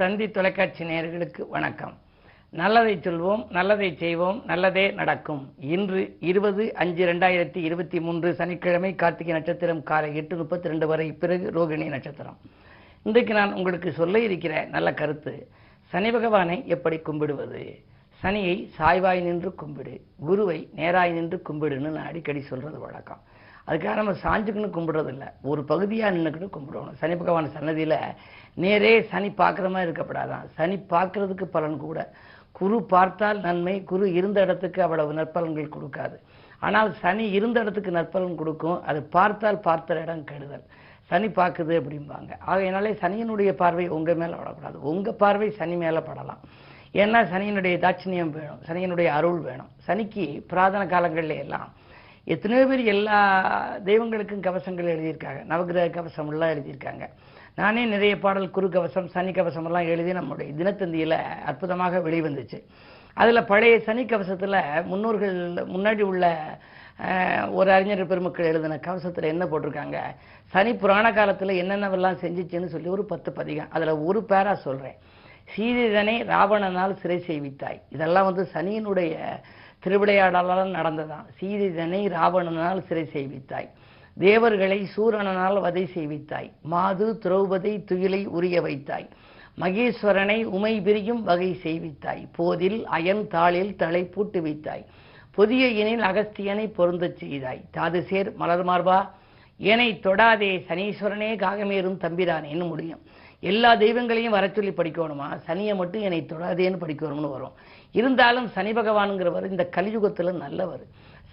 தந்தி தொலைக்காட்சி நேயர்களுக்கு வணக்கம். நல்லதை சொல்வோம் நல்லதை செய்வோம் நல்லதே நடக்கும். இன்று இருபது அஞ்சு ரெண்டாயிரத்தி இருபத்தி மூன்று சனிக்கிழமை கார்த்திகை நட்சத்திரம் காலை எட்டு முப்பத்தி ரெண்டு வரை பிறகு ரோகிணி நட்சத்திரம். இன்றைக்கு நான் உங்களுக்கு சொல்ல இருக்கிற நல்ல கருத்து சனி பகவானை எப்படி கும்பிடுவது? சனியை சாய்வாய் நின்று கும்பிடு குருவை நேராய் நின்று கும்பிடுன்னு நான் அடிக்கடி சொல்றது வழக்கம். அதுக்காக நம்ம சாஞ்சுக்குன்னு கும்பிடுறது இல்லை ஒரு பகுதியாக நின்றுக்கிட்டு கும்பிடணும் சனி பகவான் சன்னதியில் நேரே சனி பார்க்குற மாதிரி இருக்கப்படாதான். சனி பார்க்கறதுக்கு பலன் கூட. குரு பார்த்தால் நன்மை குரு இருந்த இடத்துக்கு அவ்வளவு நற்பலன்கள் கொடுக்காது. ஆனால் சனி இருந்த இடத்துக்கு நற்பலன் கொடுக்கும் அது பார்த்தால் பார்த்த இடம் கெடுதல். சனி பார்க்குது அப்படிம்பாங்க. ஆகையினாலே சனியினுடைய பார்வை உங்கள் மேலே படக்கூடாது உங்கள் பார்வை சனி மேலே படலாம். ஏன்னா சனியினுடைய தாட்சிணியம் வேணும். சனியினுடைய அருள் வேணும். சனிக்கு புராதன காலங்கள்ல எல்லாம் எத்தனையோ பேர் எல்லா தெய்வங்களுக்கும் கவசங்கள் எழுதியிருக்காங்க. நவகிரக கவசம் எல்லாம் எழுதியிருக்காங்க. நானே நிறைய பாடல் குறுக்கவசம் சனிக்கவசம் எல்லாம் எழுதி நம்முடைய தினத்தந்தியில் அற்புதமாக வெளிவந்துச்சு. அதில் பழைய சனி கவசத்தில் முன்னோர்கள் முன்னாடி உள்ள ஒரு அறிஞர் பெருமக்கள் எழுதின கவசத்தில் என்ன போட்டிருக்காங்க? சனி புராண காலத்தில் என்னென்னவெல்லாம் செஞ்சிச்சுன்னு சொல்லி ஒரு பத்து பதிகம். அதில் ஒரு பேரா சொல்கிறேன் சீதைதனை ராவணனால் சிறை செய்வித்தாய். இதெல்லாம் வந்து சனியினுடைய திருவிளையாடலால் நடந்ததான் சீதைதனை ராவணனால் சிறை செய்வித்தாய். தேவர்களை சூரனால் வதை செய்வித்தாய். மாது திரௌபதி துயிலை உரிய வைத்தாய். மகேஸ்வரனை உமை பிரியும் வகை செய்வித்தாய். போதில் அயன் தாளில் தலை பூட்டு வைத்தாய். புதிய எனில் அகஸ்தியனை பொருந்தச் செய்தாய். தாது சேர் மலர் மார்பா ஏனை தொடாதே சனீஸ்வரனே காகமேறும் தம்பிரானேன்னு முடியும். எல்லா தெய்வங்களையும் வர சொல்லி படிக்கணுமா? சனியை மட்டும் என்னை தொடாதேன்னு படிக்கணும்னு வரும். இருந்தாலும் சனி பகவானுங்கிறவர் இந்த கலியுகத்துல நல்லவர்.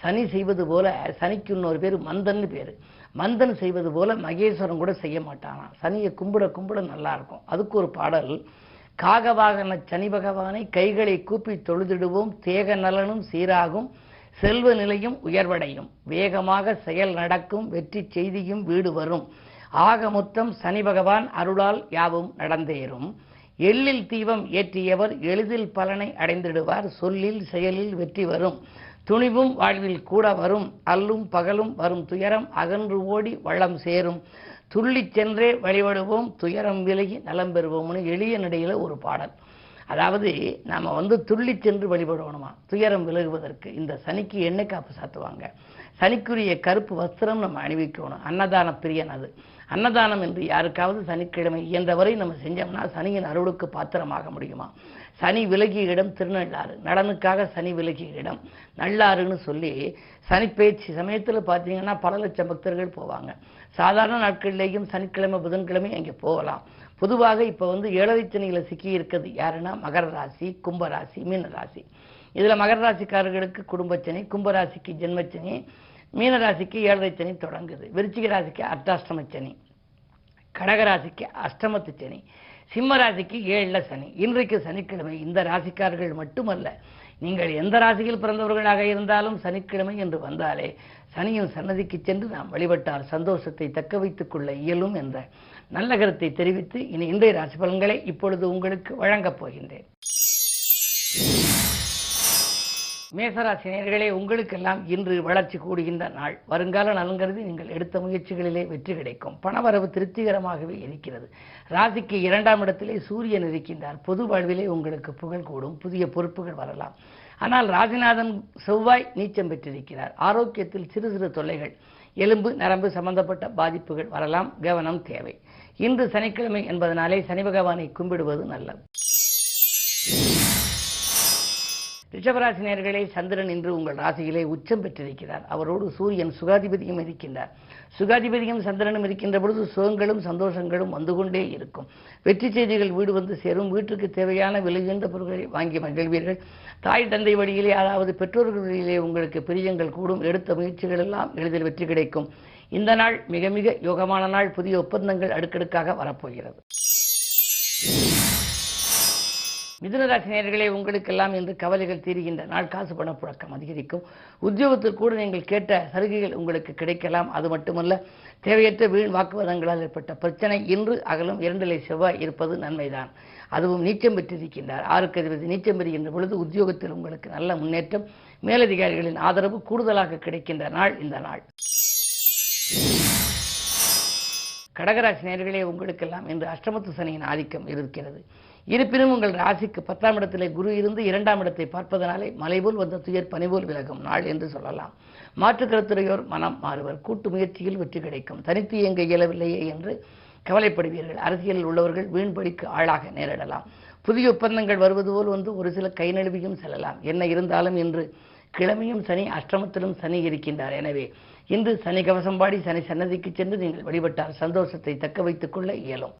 சனி செய்வது போல சனிக்கு இன்னொரு பேர் மந்தன்னு பேர். மந்தன் செய்வது போல மகேஸ்வரன் கூட செய்ய மாட்டானா. சனியை கும்பிட கும்பிட நல்லா இருக்கும். அதுக்கு ஒரு பாடல் காகவாகன சனி பகவானை கைகளை கூப்பி தொழுதிடுவோம். தேக நலனும் சீராகும். செல்வ நிலையும் உயர்வடையும். வேகமாக செயல் நடக்கும். வெற்றி செய்தியும் வீடு வரும். ஆக மொத்தம் சனி பகவான் அருளால் யாவும் நடந்தேறும். எள்ளில் தீபம் ஏற்றியவர் எளிதில் பலனை அடைந்திடுவார். சொல்லில் செயலில் வெற்றி வரும். துணிவும் வாழ்வில் கூட வரும் அல்லும் பகலும் வரும் துயரம் அகன்று ஓடி வளம் சேரும். துள்ளி சென்றே வழிபடுவோம் துயரம் விலகி நலம் பெறுவோம்னு எளிய நடையில் ஒரு பாடல். அதாவது நாம் வந்து துள்ளி சென்று வழிபடணுமா துயரம் விலகுவதற்கு இந்த சனிக்கு எண்ணெய் காப்பு சாத்துவாங்க சனிக்குரிய கருப்பு வஸ்திரம் நம்ம அணிவிக்கணும். அன்னதான பிரியன் அது. அன்னதானம் என்று யாருக்காவது சனிக்கிழமை இயன்றவரை நம்ம செஞ்சோம்னா சனியின் அருளுக்கு பாத்திரமாக முடியுமா? சனி விலகிய இடம் திருநள்ளாறு. நலனுக்காக சனி விலகிய இடம். நல்லாறுன்னு சொல்லி சனி பேச்சு சமயத்தில் பார்த்தீங்கன்னா பல லட்சம் பக்தர்கள் போவாங்க. சாதாரண நாட்கள்லேயும் சனிக்கிழமை புதன்கிழமை அங்கே போகலாம். பொதுவாக இப்போ வந்து ஏழரை சனியில் சிக்கி இருக்கிறது யாருன்னா மகர ராசி கும்ப ராசி மீன ராசி. இதில் மகர ராசிக்காரர்களுக்கு குடும்பச்சனி கும்பராசிக்கு ஜென்மச்சனி மீனராசிக்கு ஏழரை சனி தொடங்குது. விருச்சிக ராசிக்கு அர்த்தாஷ்டம சனி கடகராசிக்கு அஷ்டமத்து சனி சிம்ம ராசிக்கு ஏழில் சனி. இன்றைக்கு சனிக்கிழமை இந்த ராசிக்காரர்கள் மட்டுமல்ல நீங்கள் எந்த ராசியில் பிறந்தவர்களாக இருந்தாலும் சனிக்கிழமை என்று வந்தாலே சனியின் சன்னதிக்கு சென்று நாம் வழிபட்டால் சந்தோஷத்தை தக்க வைத்துக் கொள்ள இயலும் என்ற நல்ல கருத்தை தெரிவித்து இனி இன்றைய ராசி பலன்களை இப்பொழுது உங்களுக்கு வழங்கப் போகின்றேன். மேசராசினியர்களே உங்களுக்கெல்லாம் இன்று வளர்ச்சி கூடுகின்ற நாள். வருங்கால நலன்கருதி நீங்கள் எடுத்த முயற்சிகளிலே வெற்றி கிடைக்கும். பணவரவு திருப்திகரமாகவே இருக்கிறது. ராசிக்கு இரண்டாம் இடத்திலே சூரியன் இருக்கின்றார். பொது வாழ்விலே உங்களுக்கு புகழ் கூடும். புதிய பொறுப்புகள் வரலாம். ஆனால் ராசிநாதன் செவ்வாய் நீச்சம் பெற்றிருக்கிறார். ஆரோக்கியத்தில் சிறு சிறு தொல்லைகள் எலும்பு நரம்பு சம்பந்தப்பட்ட பாதிப்புகள் வரலாம். கவனம் தேவை. இன்று சனிக்கிழமை என்பதனாலே சனி பகவானை கும்பிடுவது நல்லது. ரிஷபராசி நேர்களே சந்திரன் இன்று உங்கள் ராசியிலே உச்சம் பெற்றிருக்கிறார். அவரோடு சூரியன் சுகாதிபதியும் இருக்கின்றார். சுகாதிபதியும் சந்திரனும் இருக்கின்ற பொழுது சுகங்களும் சந்தோஷங்களும் வந்து கொண்டே இருக்கும். வெற்றி செய்திகள் வீடு வந்து சேரும். வீட்டுக்கு தேவையான விலையுந்த பொருட்களை வாங்கி மகிழ்வீர்கள். தாய் தந்தை வழியிலே அதாவது பெற்றோர்கள் வழியிலே உங்களுக்கு பிரியங்கள் கூடும். எடுத்த முயற்சிகள் எல்லாம் எளிதில் வெற்றி கிடைக்கும். இந்த நாள் மிக மிக யோகமான நாள். புதிய ஒப்பந்தங்கள் அடுக்கடுக்காக வரப்போகிறது. மிதுனராசி நேயர்களே உங்களுக்கெல்லாம் இன்று கவலைகள் தீருகின்ற நாள். காசு பணப்புழக்கம் அதிகரிக்கும். உத்தியோகத்தில் கூட நீங்கள் கேட்ட சலுகைகள் உங்களுக்கு கிடைக்கலாம். அது மட்டுமல்ல தேவையற்ற வீண் வாக்குவாதங்களால் ஏற்பட்ட பிரச்சனை இன்று அகலும். இரண்டிலை செவ்வாய் இருப்பது நன்மைதான். அதுவும் நீச்சம் பெற்றிருக்கின்றார். ஆறுக்கு அதிபதி நீச்சம் பெறுகின்ற பொழுது உத்தியோகத்தில் உங்களுக்கு நல்ல முன்னேற்றம் மேலதிகாரிகளின் ஆதரவு கூடுதலாக கிடைக்கின்ற நாள் இந்த நாள். கடகராசி நேர்களே உங்களுக்கெல்லாம் இன்று அஷ்டமத்து சனியின் ஆதிக்கம் இருக்கிறது. இருப்பினும் உங்கள் ராசிக்கு பத்தாம் இடத்திலே குரு இருந்து இரண்டாம் இடத்தை பார்ப்பதனாலே மலை போல் வந்த துயர் பனிபோல் விலகும் நாள் என்று சொல்லலாம். மாற்றுக்கருத்துறையோர் மனம் மாறுவர். கூட்டு முயற்சியில் வெற்றி கிடைக்கும். தனித்து இயங்க இயலவில்லையே என்று கவலைப்படுவீர்கள். அரசியலில் உள்ளவர்கள் வீண்படிக்கு ஆளாக நேரிடலாம். புதிய ஒப்பந்தங்கள் வருவது போல் வந்து ஒரு சில கை நழுவியும் செல்லலாம். என்ன இருந்தாலும் இன்று கிழமையும் சனி அஷ்டமத்திலும் சனி இருக்கின்றார். எனவே இன்று சனி கவசம் பாடி சனி சன்னதிக்கு சென்று நீங்கள் வழிபட்டால் சந்தோஷத்தை தக்க வைத்துக் கொள்ள இயலும்.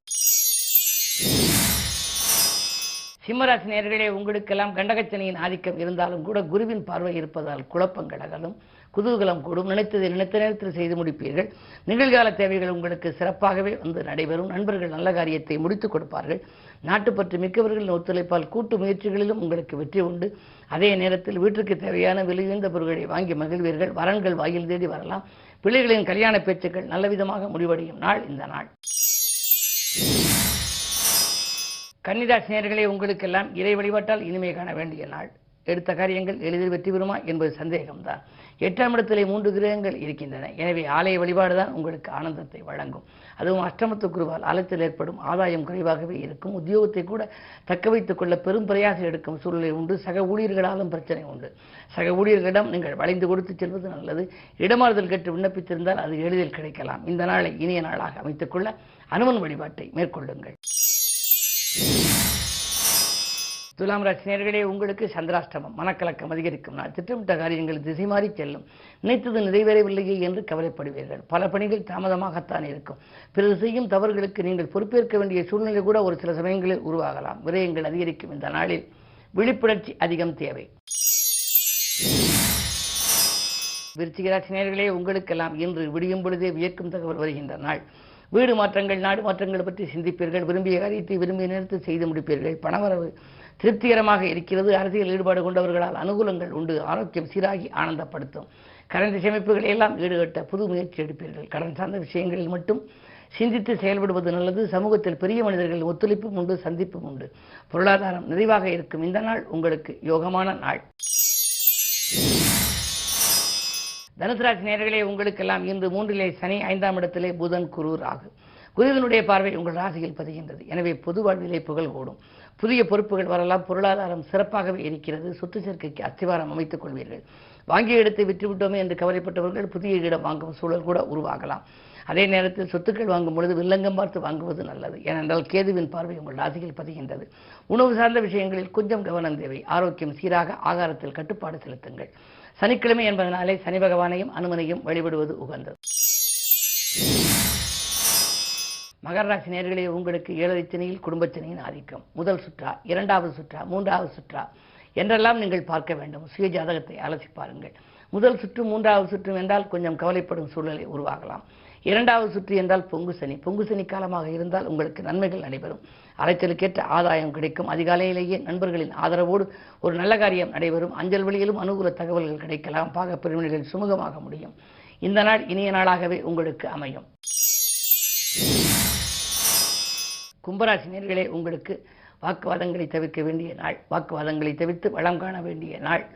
சிம்மராசி நேர்களே உங்களுக்கெல்லாம் கண்டகச்சனையின் ஆதிக்கம் இருந்தாலும் கூட குருவின் பார்வை இருப்பதால் குழப்பங்கள் அகலும் குதூகலம் கூடும். நினைத்ததை நினைத்த நேரத்தில் செய்து முடிப்பீர்கள். நிகழ்கால தேவைகள் உங்களுக்கு சிறப்பாகவே வந்து நடைபெறும். நண்பர்கள் நல்ல காரியத்தை முடித்துக் கொடுப்பார்கள். நாட்டுப்பற்று மிக்கவர்களின் ஒத்துழைப்பால் கூட்டு முயற்சிகளிலும் உங்களுக்கு வெற்றி உண்டு. அதே நேரத்தில் வீட்டிற்கு தேவையான விலையுந்த பொருட்களை வாங்கி மகிழ்வீர்கள். வரன்கள் வாயில் தேடி வரலாம். பிள்ளைகளின் கல்யாண பேச்சுக்கள் நல்லவிதமாக முடிவடையும் நாள் இந்த நாள். கன்னிராசி நேர்களே உங்களுக்கெல்லாம் இறை வழிபாட்டால் இனிமை காண வேண்டிய நாள். எடுத்த காரியங்கள் எளிதில் வெற்றி பெறுமா என்பது சந்தேகம்தான். எட்டாம் இடத்திலே மூன்று கிரகங்கள் இருக்கின்றன. எனவே ஆலய வழிபாடு தான் உங்களுக்கு ஆனந்தத்தை வழங்கும். அதுவும் அஷ்டமத்து குருவால் ஆலயத்தில் ஏற்படும் ஆதாயம் குறைவாகவே இருக்கும். உத்தியோகத்தை கூட தக்க வைத்துக் கொள்ள பெரும் பிரயாசம் எடுக்கும் சூழ்நிலை உண்டு. சக ஊழியர்களாலும் பிரச்சனை உண்டு. சக ஊழியர்களிடம் நீங்கள் வளைந்து கொடுத்து செல்வது நல்லது. இடமாறுதல் கேட்டு விண்ணப்பித்திருந்தால் அது எளிதில் கிடைக்கலாம். இந்த நாளை இனிய நாளாக அமைத்துக் கொள்ள அனுமன் வழிபாட்டை மேற்கொள்ளுங்கள். துலாம் ராசி நேர்களே உங்களுக்கு சந்திராஷ்டமம். மனக்கலக்கம் அதிகரிக்கும். நாள் திட்டமிட்ட காரியங்கள் திசை மாறி செல்லும். நினைத்தது நிறைவேறவில்லையே என்று கவலைப்படுவீர்கள். பல பணிகள் தாமதமாகத்தான் இருக்கும். பிறகு செய்யும் தவறுகளுக்கு நீங்கள் பொறுப்பேற்க வேண்டிய சூழ்நிலை கூட ஒரு சில சமயங்களில் உருவாகலாம். விரயங்கள் அதிகரிக்கும் இந்த நாளில். விழிப்புணர்ச்சி அதிகம் தேவை. விருச்சிகராசி நேர்களே உங்களுக்கெல்லாம் இன்று விடியும் பொழுதே வியக்கும் தகவல் வருகின்ற நாள். வீடு மாற்றங்கள் நாடு மாற்றங்கள் பற்றி சிந்திப்பீர்கள் விரும்பிய காரியத்தை விரும்பிய நேரத்தில் செய்து முடிப்பீர்கள். பணவரவு திருப்திகரமாக இருக்கிறது. அரசியல் ஈடுபாடு கொண்டவர்களால் அனுகூலங்கள் உண்டு. ஆரோக்கியம் சீராகி ஆனந்தப்படுத்தும். கடன் சேமிப்புகளை எல்லாம் ஈடுகட்ட புது முயற்சி எடுப்பீர்கள். கடன் சார்ந்த விஷயங்களில் மட்டும் சிந்தித்து செயல்படுவது நல்லது. சமூகத்தில் பெரிய மனிதர்கள் ஒத்துழைப்பும் உண்டு சந்திப்பும் உண்டு. பொருளாதாரம் நிறைவாக இருக்கும். இந்த நாள் உங்களுக்கு யோகமான நாள். தனுசராசி நேர்களே உங்களுக்கெல்லாம் இன்று மூன்றிலே சனி ஐந்தாம் இடத்திலே புதன் குரு ராகு குருவினுடைய பார்வை உங்கள் ராசியில் பதிகின்றது. எனவே பொது வாழ்விலே புகழ் கூடும். புதிய பொறுப்புகள் வரலாம். பொருளாதாரம் சிறப்பாகவே இருக்கிறது. சொத்து சேர்க்கைக்கு அஸ்திவாரம் அமைத்துக் கொள்வீர்கள். வாங்கிய இடத்தை விற்றுவிட்டோமே என்று கவலைப்பட்டவர்கள் புதிய இடம் வாங்கும் சூழல் கூட உருவாகலாம். அதே நேரத்தில் சொத்துக்கள் வாங்கும் பொழுது வில்லங்கம் பார்த்து வாங்குவது நல்லது. ஏனென்றால் கேதுவின் பார்வை உங்கள் ராசியில் பதிகின்றது. உணவு சார்ந்த விஷயங்களில் கொஞ்சம் கவனம் தேவை. ஆரோக்கியம் சீராக ஆகாரத்தில் கட்டுப்பாடு செலுத்துங்கள். சனிக்கிழமை என்பதனாலே சனி பகவானையும் அனுமனையும் வழிபடுவது உகந்தது. மகர ராசி நேர்களே உங்களுக்கு ஏழரைச்சனையில் குடும்பச்சனையின் ஆதிக்கம். முதல் சுற்றா இரண்டாவது சுற்றா மூன்றாவது சுற்றா என்றெல்லாம் நீங்கள் பார்க்க வேண்டும். சுய ஜாதகத்தை அலசி பாருங்கள் முதல் சுற்று மூன்றாவது சுற்று என்றால் கொஞ்சம் கவலைப்படும் சூழ்நிலை உருவாகலாம் இரண்டாவது சுற்று என்றால் பொங்கு சனி. பொங்கு சனி காலமாக இருந்தால் உங்களுக்கு நன்மைகள் நடைபெறும். அலைச்சலுக்கேற்ற ஆதாயம் கிடைக்கும். அதிகாலையிலேயே நண்பர்களின் ஆதரவோடு ஒரு நல்ல காரியம் நடைபெறும். அஞ்சல் வழியிலும் அனுகூல தகவல்கள் கிடைக்கலாம். பாக பிரிவினைகள் சுமூகமாக முடியும். இந்த நாள் இனிய நாளாகவே உங்களுக்கு அமையும். கும்பராசி நேர்களே உங்களுக்கு வாக்குவாதங்களை தவிர்க்க வேண்டிய நாள். வாக்குவாதங்களை தவிர்த்து வளம் காண வேண்டிய நாள்.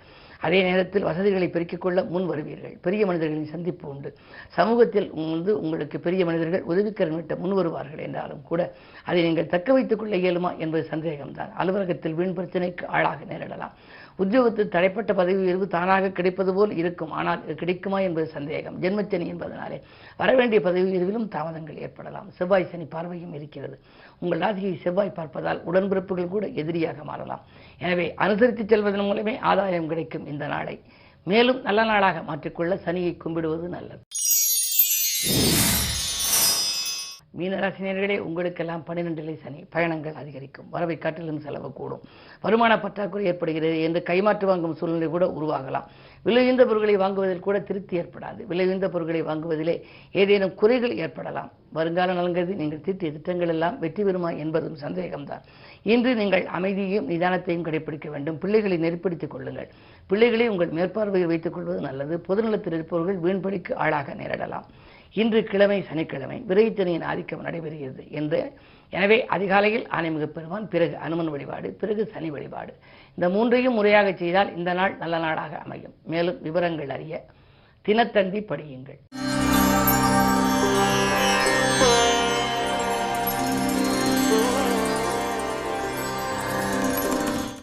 அதே நேரத்தில் வசதிகளை பெருக்கிக் கொள்ள முன் வருவீர்கள். பெரிய மனிதர்களின் சந்திப்பு உண்டு. சமூகத்தில் வந்து உங்களுக்கு பெரிய மனிதர்கள் உதவிக்கரம் விட்ட முன் வருவார்கள் என்றாலும் கூட அதை நீங்கள் தக்க வைத்துக் கொள்ள இயலுமா என்பது சந்தேகம்தான். அலுவலகத்தில் வீண் பிரச்சனைக்கு ஆளாக நேரிடலாம். உத்தியோகத்தில் தடைப்பட்ட பதவி உயர்வு தானாக கிடைப்பது போல் இருக்கும். ஆனால் கிடைக்குமா என்பது சந்தேகம். ஜென்மச்சனி என்பதனாலே வரவேண்டிய பதவி உயர்விலும் தாமதங்கள் ஏற்படலாம். செவ்வாய் சனி பார்வையும் இருக்கிறது. உங்கள் ராசியை செவ்வாய் பார்ப்பதால் உடன்பிறப்புகள் கூட எதிரியாக மாறலாம். எனவே அனுசரித்து செல்வதன் மூலமே ஆதாயம் கிடைக்கும் இந்த நாளை. மேலும் நல்ல நாளாக மாற்றிக்கொள்ள சனியை கும்பிடுவது நல்லது. மீனராசினியர்களே உங்களுக்கெல்லாம் பன்னிரெண்டிலே சனி. பயணங்கள் அதிகரிக்கும். வரவை காட்டிலும் செலவு கூடும். வருமான பற்றாக்குறை ஏற்படுகிறது. என்று கைமாற்று வாங்கும் சூழ்நிலை கூட உருவாகலாம். விலையுந்த பொருட்களை வாங்குவதில் கூட திருப்தி ஏற்படாது. விலையுந்த பொருட்களை வாங்குவதிலே ஏதேனும் குறைகள் ஏற்படலாம். வருங்கால நலங்கிறது நீங்கள் தீட்டிய திட்டங்கள் எல்லாம் வெற்றி பெறுமா என்பதும் சந்தேகம்தான். இன்று நீங்கள் அமைதியையும் நிதானத்தையும் கடைபிடிக்க வேண்டும். பிள்ளைகளை நெருப்படுத்திக் கொள்ளுங்கள். பிள்ளைகளை உங்கள் மேற்பார்வையில் வைத்துக் கொள்வது நல்லது. பொதுநலத்தில் இருப்பவர்கள் வீண்படிக்கு ஆளாக நேரிடலாம். இன்று கிழமை சனிக்கிழமை விரைத்தனையின் ஆதிக்கம் நடைபெறுகிறது என்று எனவே அதிகாலையில் ஆனைமிகு பெருமான் பிறகு அனுமன் வழிபாடு பிறகு சனி வழிபாடு. இந்த மூன்றையும் முறையாக செய்தால் இந்த நாள் நல்ல நாளாக அமையும். மேலும் விவரங்கள் அறிய தினத்தந்தி படியுங்கள்.